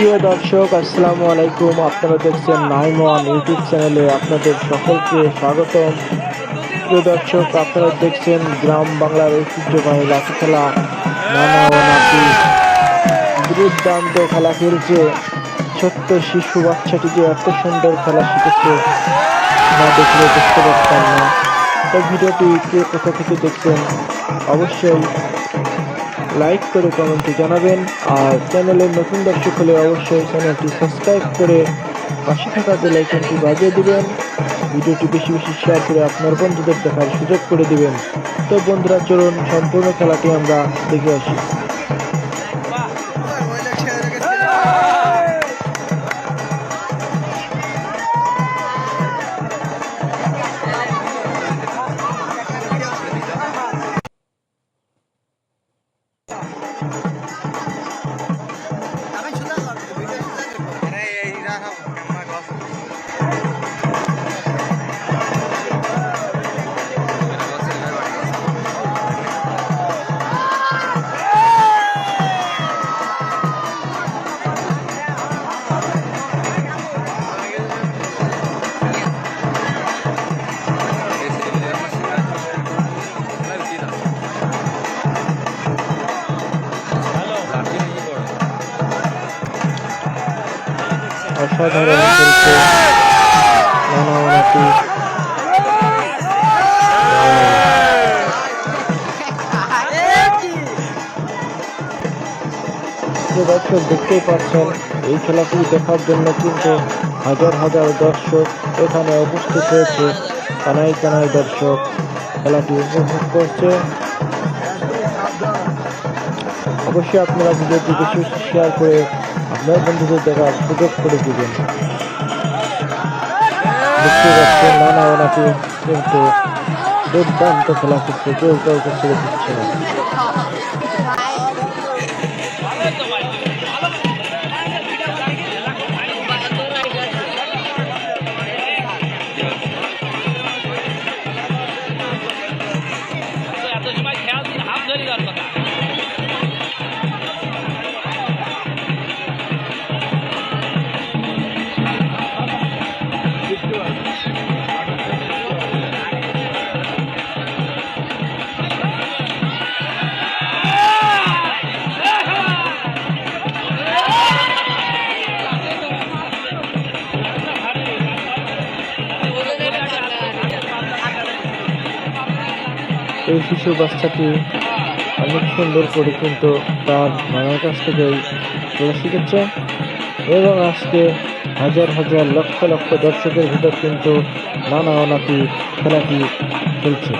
প্রিয় দর্শক, আসসালামু আলাইকুম। আপনারা দেখছেন নাইন ওয়ান ইউটিউব চ্যানেলে আপনাদের সকলকে স্বাগতম। প্রিয় দর্শক, আপনারা দেখছেন গ্রাম বাংলার ঐতিহ্যবাহী লাঠি খেলা। দুর্দান্ত খেলা খেলছে। ছোট্ট শিশু বাচ্চাটি যে এত সুন্দর খেলা শিখেছে। না দেখলে দেখতে পারতাম না। তো ভিডিওটি কে কোথা থেকে দেখছেন? অবশ্যই লাইক করে কমেন্টে জানাবেন। আর চ্যানেলের নতুন দর্শক হলে অবশ্যই চ্যানেলটি সাবস্ক্রাইব করে পাশে থাকা বেল আইকনটি বাজিয়ে দিবেন। ভিডিওটি বেশি বেশি শেয়ার করে আপনার বন্ধুদের দেখার সুযোগ করে দিবেন। তো বন্ধুরা, চলুন, সম্পূর্ণ খেলাটি আমরা দেখে আসি। অসাধারণ দর্শক দেখতেই পাচ্ছেন এই খেলাটি দেখার জন্য কিন্তু হাজার হাজার দর্শক এখানে উপস্থিত হয়েছে কানাই কানাই দর্শক খেলাটি উপভোগ করছে অবশ্যই আপনারা ভিডিওটি বেশি শেয়ার করে আপনার বন্ধুদের দেখার সুযোগ করে দিবেন। দেখতে কিন্তু দুর্দান্ত খেলা করছে, কেউ কাউকে ছেড়ে দিচ্ছে না। এই শিশু বাচ্চাটি অনেক সুন্দর করে কিন্তু তার মায়ের কাছ থেকে খেলা শিখেছে এবং আজকে হাজার হাজার লক্ষ লক্ষ দর্শকের ভিতর কিন্তু নানা অনাতি খেলাটি খেলছে।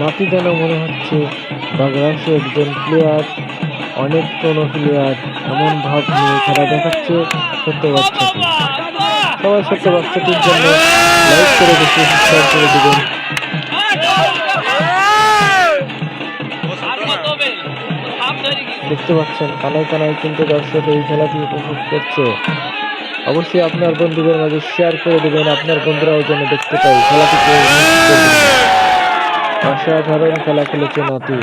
নাতি যেন মনে হচ্ছে বাংলাদেশে একজন প্লেয়ার অনেক কোনো প্লেয়ার এমন ভাব নিয়ে খেলা দেখাচ্ছে সত্য বাচ্চাটি। সবাই ছোট্ট বাচ্চাটির জন্য দেখতে পাচ্ছেন, কানায় কানায় কিন্তু দর্শক এই খেলাটি উপভোগ করছে। অবশ্যই আপনার বন্ধুদের মাঝে শেয়ার করে দেবেন, আপনার বন্ধুরাও যেন দেখতে পাই খেলাটিকে। অসাধারণ খেলা খেলেছে নাতি